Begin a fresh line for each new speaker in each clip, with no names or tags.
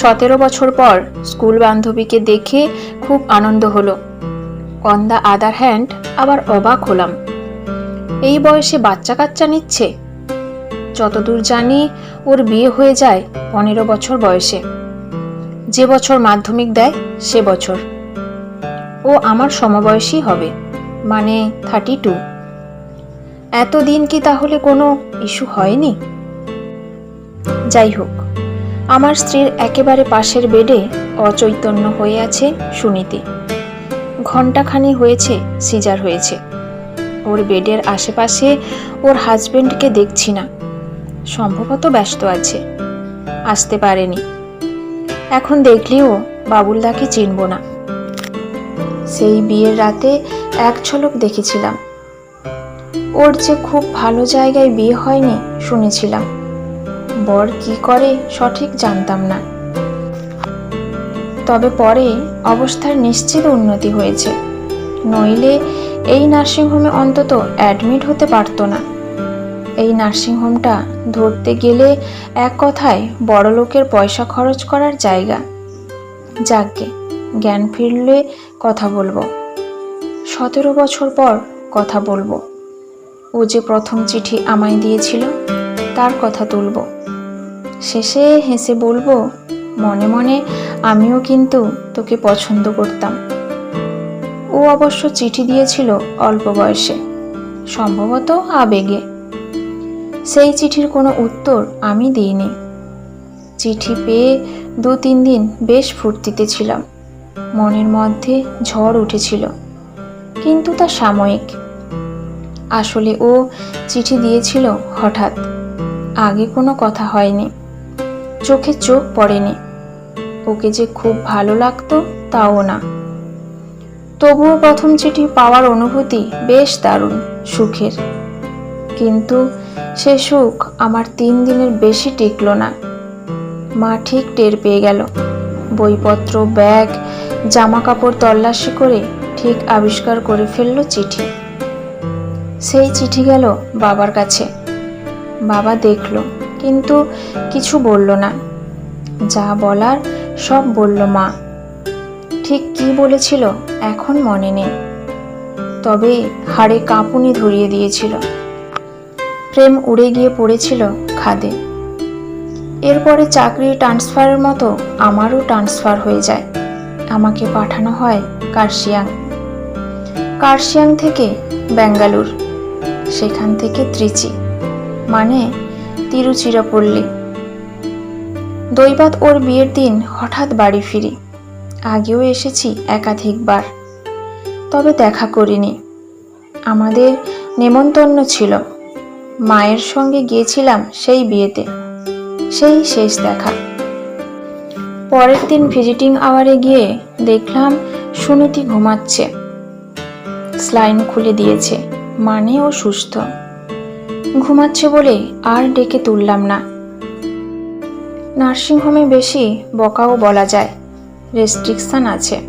সতেরো বছর পর স্কুল বান্ধবীকে দেখে খুব আনন্দ হলো। অন দ্য আদার হ্যান্ড আবার অবাক হলাম। এই বয়সে বাচ্চা কাচ্চা নিচ্ছে? যতদূর জানি ওর বিয়ে হয়ে যায় পনেরো বছর বয়সে। যে বছর মাধ্যমিক দেয়, সে বছর। ও আমার সমবয়সী হবে মানে থার্টি টু এতদিন কি তাহলে কোনো ইস্যু হয়নি? যাই হোক। আমার স্ত্রীর একেবারে পাশের বেডে অচৈতন্য হয়ে আছে সুনীতি। ঘণ্টাখানি হয়েছে, সিজার হয়েছে। ওর বেডের আশেপাশে ওর হাজবেন্ডকে দেখছি না। সম্ভবত ব্যস্ত আছে। আসতে পারেনি। এখন দেখলেও বাবুলদাকে চিনব না। সেই বিয়ের রাতে এক ঝলক দেখেছিলাম। ওর যে খুব ভালো জায়গায় বিয়ে হয়নি, শুনেছিলাম। বর কি করে সঠিক জানতাম না। তবে পরে অবস্থার নিশ্চিত উন্নতি হয়েছে। নইলে এই নার্সিংহোমে অন্তত অ্যাডমিট হতে পারতো না। এই নার্সিংহোমটা ধরতে গেলে এক কথায় বড় লোকের পয়সা খরচ করার জায়গা। যাকে জ্ঞান ফিরলে কথা বলব। সতেরো বছর পর কথা বলব। ও যে প্রথম চিঠি আমায় দিয়েছিল, তার কথা তুলব। শেষে হেসে বলব, মনে মনে আমিও কিন্তু তোকে পছন্দ করতাম। ও অবশ্য চিঠি দিয়েছিল অল্প বয়সে, সম্ভবত আবেগে। সেই চিঠির কোনো উত্তর আমি দিইনি। চিঠি পেয়ে দু তিন দিন বেশ ফুর্তিতে ছিলাম। মনের মধ্যে ঝড় উঠেছিল, কিন্তু তা সাময়িক। আসলে ও চিঠি দিয়েছিল হঠাৎ, আগে কোনো কথা হয়নি। চোখে চোখ পড়েনি। ওকে যে খুব ভালো লাগতো, তাও না। তবুও প্রথম চিঠি পাওয়ার অনুভূতি বেশ দারুণ, সুখের। কিন্তু সে সুখ আমার তিন দিনের বেশি টিকলো না। মা ঠিক টের পেয়ে গেল। বইপত্র, ব্যাগ জামা কাপড় তল্লাশি করে ঠিক আবিষ্কার করে ফেলল চিঠি। সেই চিঠি গেল বাবার কাছে। বাবা দেখল। কিন্তু কিছু বলল না। যা বলার সব বলল মা। ঠিক কি বলেছিল এখন মনে নেই। তবে হাড়ে কাঁপুনি ধরিয়ে দিয়েছিল। প্রেম উড়ে গিয়ে পড়েছিল খাদে। এরপরে চাকরি ট্রান্সফারের মতো আমারও ট্রান্সফার হয়ে যায়। আমাকে পাঠানো হয় কার্শিয়াং। কার্শিয়াং থেকে বেঙ্গালুর সেখান থেকে ত্রিচি। মানে তিরুচিরাপল্লী। দৈবাত ওর বিয়ের দিন হঠাৎ বাড়ি ফিরি। আগেও এসেছি একাধিকবার। তবে দেখা করিনি। আমাদের নেমন্তন্ন ছিল। মায়ের সঙ্গে গিয়েছিলাম সেই বিয়েতে। সেই শেষ দেখা। পরের দিন ভিজিটিং আওয়ারে গিয়ে দেখলাম সুনীতি ঘুমাচ্ছে। স্লাইন খুলে দিয়েছে। মানে ও সুস্থ। ঘুমাচ্ছে বলে আর ডেকে তুললাম না। নার্সিংহোমে বেশি বকাও বলা যায়, রেস্ট্রিকশন আছে।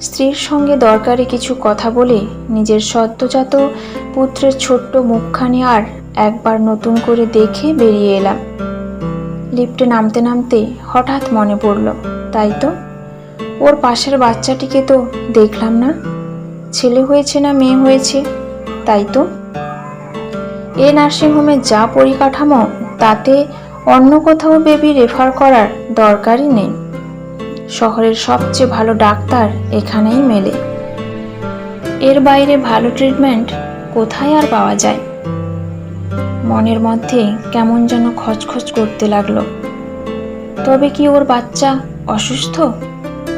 স্ত্রীর সঙ্গে দরকারি কিছু কথা বলে নিজের সদ্যজাত পুত্রের ছোট্ট মুখখানি আর একবার নতুন করে দেখে বেরিয়ে এলাম। লিফটে নামতে নামতে হঠাৎ মনে পড়ল, তাই তো? ওর পাশের বাচ্চাটিকে তো দেখলাম না। ছেলে হয়েছে না মেয়ে হয়েছে, তাই তো? এ নার্সিংহোমে যা পরিকাঠামো, তাতে অন্য কোথাও বেবি রেফার করার দরকারই নেই। শহরের সবচেয়ে ভালো ডাক্তার এখানেই মেলে। এর বাইরে ভালো ট্রিটমেন্ট কোথায় আর পাওয়া যায়? মনের মধ্যে কেমন যেন খচখচ করতে লাগল। তবে কি ওর বাচ্চা অসুস্থ?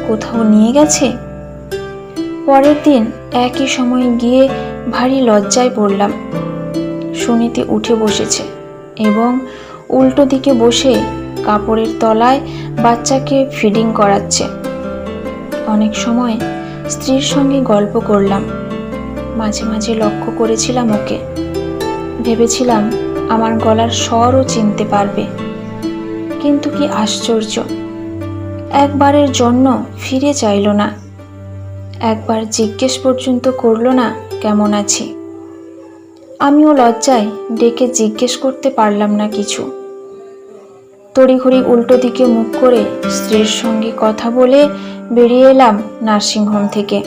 কোথাও নিয়ে গেছে? পরের দিন একই সময় গিয়ে ভারী লজ্জায় পড়লাম। সুনীতি উঠে বসেছে এবং উল্টো দিকে বসে কাপড়ের তলায় বাচ্চাকে ফিডিং করাচ্ছে। অনেক সময় স্ত্রীর সঙ্গে গল্প করলাম। মাঝে মাঝে লক্ষ্য করেছিলাম ওকে। ভেবেছিলাম আমার গলার স্বরও চিনতে পারবে। কিন্তু কি আশ্চর্য, একবারের জন্য ফিরে চাইল না। একবার জিজ্ঞেস পর্যন্ত করল না, কেমন আছি? আমিও লজ্জায় ডেকে জিজ্ঞেস করতে পারলাম না কিছু। তড়িঘড়ি উল্টো দিকে মুখ করে স্ত্রীর সঙ্গে কথা বলে বেরিয়ে এলাম নার্সিংহোম থেকে।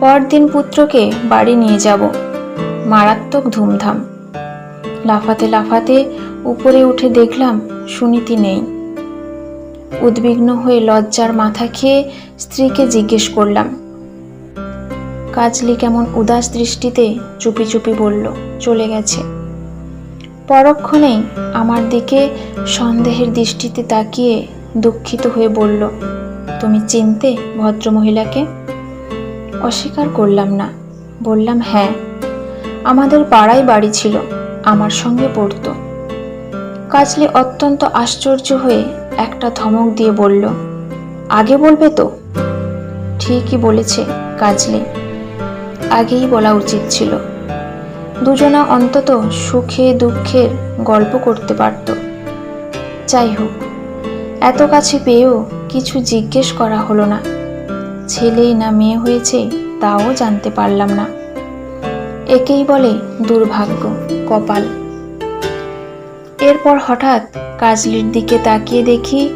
পরদিন পুত্রকে বাড়ি নিয়ে যাব, মারাত্মক ধুমধাম। লাফাতে লাফাতে উপরে উঠে দেখলাম সুনীতি নেই। উদ্বিগ্ন হয়ে লজ্জার মাথা খেয়ে স্ত্রীকে জিজ্ঞেস করলাম কাজলি কেমন উদাস দৃষ্টিতে চুপি চুপি বলল, চলে গেছে। পরক্ষণেই আমার দিকে সন্দেহের দৃষ্টিতে তাকিয়ে দুঃখিত হয়ে বলল, তুমি চিনতে ভদ্রমহিলাকে অস্বীকার করলাম না। বললাম হ্যাঁ। আমাদের পাড়ায় বাড়ি ছিল। আমার সঙ্গে পড়তো। কাজলি অত্যন্ত আশ্চর্য হয়ে একটা ধমক দিয়ে বলল, আগে বলবে তো? ঠিকই বলেছে কাজলি। আগেই বলা উচিত ছিল। দুজনা অন্তত সুখে দুঃখের গল্প করতে পারত। যাই হোক এত কাছে পেয়েও কিছু জিজ্ঞেস করা হলো না। ছেলে না মেয়ে হয়েছে তাও জানতে পারলাম না। একেই বলে দুর্ভাগ্য, কপাল। এরপর হঠাৎ কাজলির দিকে তাকিয়ে দেখি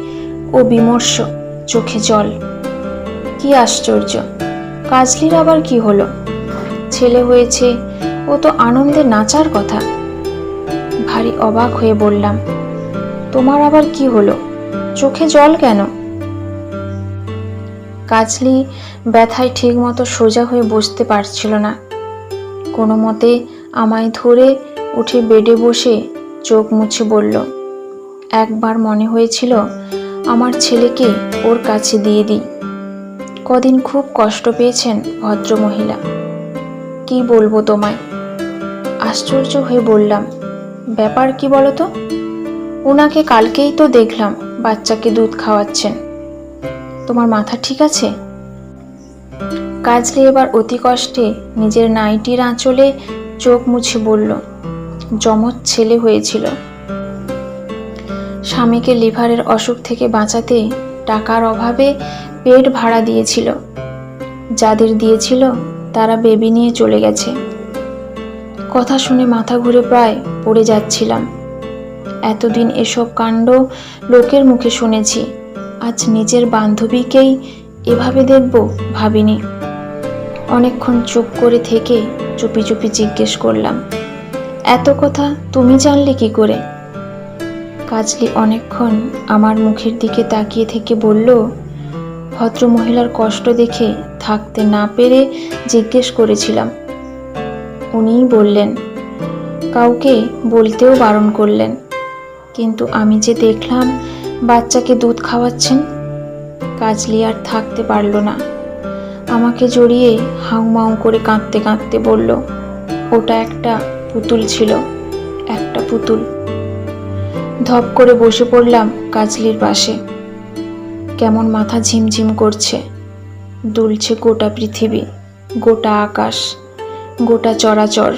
ও বিমর্ষ, চোখে জল। কি আশ্চর্য, কাজলির আবার কি হলো? ছেলে হয়েছে, ও তো আনন্দে নাচার কথা। ভারী অবাক হয়ে বললাম, তোমার আবার কি হলো? চোখে জল কেন? কাজলি ব্যথায় ঠিকমতো সোজা হয়ে বসতে পারছিল না। কোনো মতে আমায় ধরে উঠে বেডে বসে চোখ মুছে বলল, একবার মনে হয়েছিল আমার ছেলেকে ওর কাছে দিয়ে দিই। কদিন খুব কষ্ট পেয়েছেন ভদ্রমহিলা। কি বলব তোমায়? আশ্চর্য হয়ে বললাম, ব্যাপার কি বলো তো ওনাকে কালকেই তো দেখলাম বাচ্চাকে দুধ খাওয়াচ্ছেন। তোমার মাথা ঠিক আছে? কাজলি এবার অতি কষ্টে নিজের নাইটির আঁচলে চোখ মুছে বলল যমজ ছেলে হয়েছিল। স্বামীকে লিভারের অসুখ থেকে বাঁচাতে টাকার অভাবে পেট ভাড়া দিয়েছিল। যাদের দিয়েছিল তারা বেবি নিয়ে চলে গেছে। কথা শুনে মাথা ঘুরে প্রায় পড়ে যাচ্ছিলাম। এতদিন এসব কাণ্ড লোকের মুখে শুনেছি। আজ নিজের বান্ধবীকেই এভাবে দেখব ভাবিনি। অনেকক্ষণ চুপ করে থেকে চুপি চুপি জিজ্ঞেস করলাম, এত কথা তুমি জানলে কি করে? কাজলি অনেকক্ষণ আমার মুখের দিকে তাকিয়ে থেকে বলল ভদ্রমহিলার কষ্ট দেখে থাকতে না পেরে জিজ্ঞেস করেছিলাম। উনিই বললেন, কাউকে বলতেও বারণ করলেন, কিন্তু আমি যে দেখলাম বাচ্চাকে দুধ খাওয়াচ্ছেন, কাজলি আর থাকতে পারল না। আমাকে জড়িয়ে হাউমাউ করে কাঁদতে কাঁদতে বলল, ওটা একটা পুতুল ছিল, একটা পুতুল। ধপ করে বসে পড়লাম কাজলির পাশে। কেমন মাথা ঝিমঝিম করছে। দুলছে গোটা পৃথিবী গোটা আকাশ গোটা চরাচর।